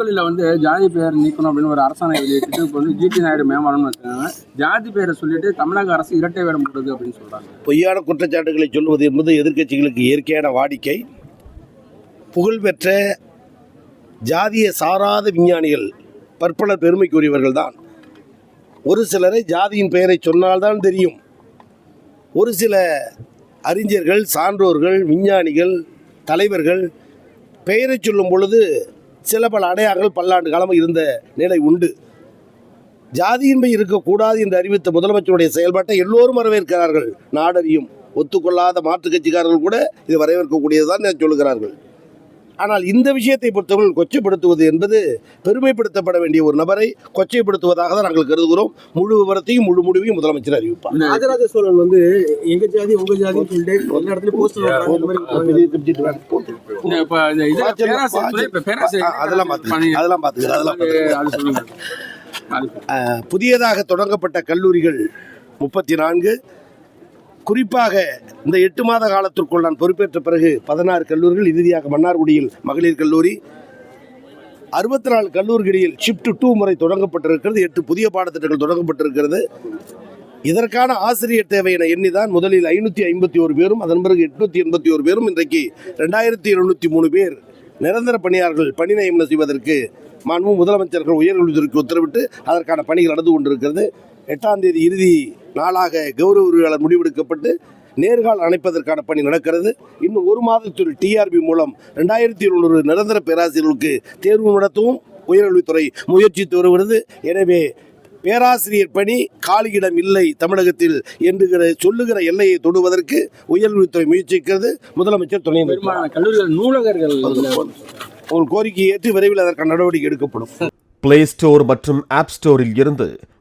கல்வியில் வந்து ஜாதி பெயர் நீக்கணும் அப்படின்னு ஒரு அரசாணை வெளியிட்டு இப்போ வந்து ஜிடி நாயுடு மேம்பாலம்னு வச்சுருக்காங்க ஜாதி பெயரை சொல்லிட்டு தமிழக அரசு இரட்டை வேடம் போடுது அப்படின்னு சொல்றாங்க. பொய்யான குற்றச்சாட்டுகளை சொல்வது என்பது எதிர்க்கட்சிகளுக்கு இயற்கையான வாடிக்கை. புகழ்பெற்ற ஜாதிய சாராத விஞ்ஞானிகள் பற்பல பெருமைக்குரியவர்கள் தான். ஒரு சிலரை ஜாதியின் பெயரை சொன்னால்தான் தெரியும். ஒரு சில அறிஞர்கள் சான்றோர்கள் விஞ்ஞானிகள் தலைவர்கள் பெயரை சொல்லும் பொழுது சில பல அடையாளங்கள் பல்லாண்டு காலம் இருந்த நிலை உண்டு. ஜாதியின்மை இருக்கக்கூடாது என்று அறிவித்த முதலமைச்சருடைய செயல்பாட்டை எல்லோரும் வரவேற்கிறார்கள். நாடறியும் ஒத்துக்கொள்ளாத மாற்றுக் கட்சிக்காரர்கள் கூட இது வரவேற்கக்கூடியதுதான் நான் சொல்லுகிறார்கள். ஆனால் இந்த விஷயத்தை பொறுத்தவரை கொச்சைப்படுத்துவது என்பது பெருமைப்படுத்தப்பட வேண்டிய ஒரு நபரை கொச்சைப்படுத்துவதாக தான் நாங்கள் கருதுகிறோம். முழு விவரத்தையும் முழு முடிவையும் முதலமைச்சர் அறிவிப்பார். ராஜராஜ சோழன் வந்து எங்க ஜாதி உங்க சொல்லிட்டு எல்லா இடத்துலயும் போஸ்டர் பேராசிரியர் அதெல்லாம் பார்த்துக்கிறேன் அதெல்லாம் பார்த்துக்கிறேன் அதெல்லாம் புதியதாக தொடங்கப்பட்ட கல்லூரிகள் முப்பத்தி நான்கு குறிப்பாக இந்த எட்டு மாத காலத்திற்குள் நான் பொறுப்பேற்ற பிறகு பதினாறு கல்லூரிகள் இறுதியாக மன்னார்குடியில் மகளிர் கல்லூரி அறுபத்தி நாலு கல்லூரிகளில் ஷிஃப்ட் டூ முறை தொடங்கப்பட்டிருக்கிறது எட்டு புதிய பாடத்திட்டங்கள் தொடங்கப்பட்டிருக்கிறது. இதற்கான ஆசிரியர் தேவை என எண்ணிதான் முதலில் ஐநூற்றி ஐம்பத்தி ஒரு பேரும் அதன் பிறகு எட்நூற்றி எண்பத்தி ஒரு பேரும் இன்றைக்கு ரெண்டாயிரத்தி எழுநூற்றி மூணு பேர் நிரந்தர பணியாளர்கள் பணி நியமனம் செய்வதற்கு மாண்பு முதலமைச்சர்கள் உயர்கல்வித்துறைக்கு உத்தரவிட்டு அதற்கான பணிகள் நடந்து கொண்டிருக்கிறது. எட்டாம் தேதி இறுதி நாளாக கௌரவ உரிமையாளர் முடிவெடுக்கப்பட்டு நேர்கால் அணைப்பதற்கான பணி நடக்கிறது. இன்னும் ஒரு மாதத்தில் டிஆர்பி மூலம் ரெண்டாயிரத்தி எழுநூறு நிரந்தர பேராசிரியர்களுக்கு தேர்வு நடத்தவும் உயர்கல்வித்துறை முயற்சித்து வருகிறது. எனவே பேராசிரியர் பணி காலியிடம் இல்லை தமிழகத்தில் என்கிற சொல்லுகிற எல்லையை தொடுவதற்கு உயர்கல்வித்துறை முயற்சிக்கிறது. முதலமைச்சர் துணை கல்லூரிகள் நூலகர்கள் ஒரு கோரிக்கையை ஏற்று விரைவில் அதற்கான நடவடிக்கை எடுக்கப்படும். பிளே ஸ்டோர் மற்றும் ஆப் ஸ்டோரில் இருந்து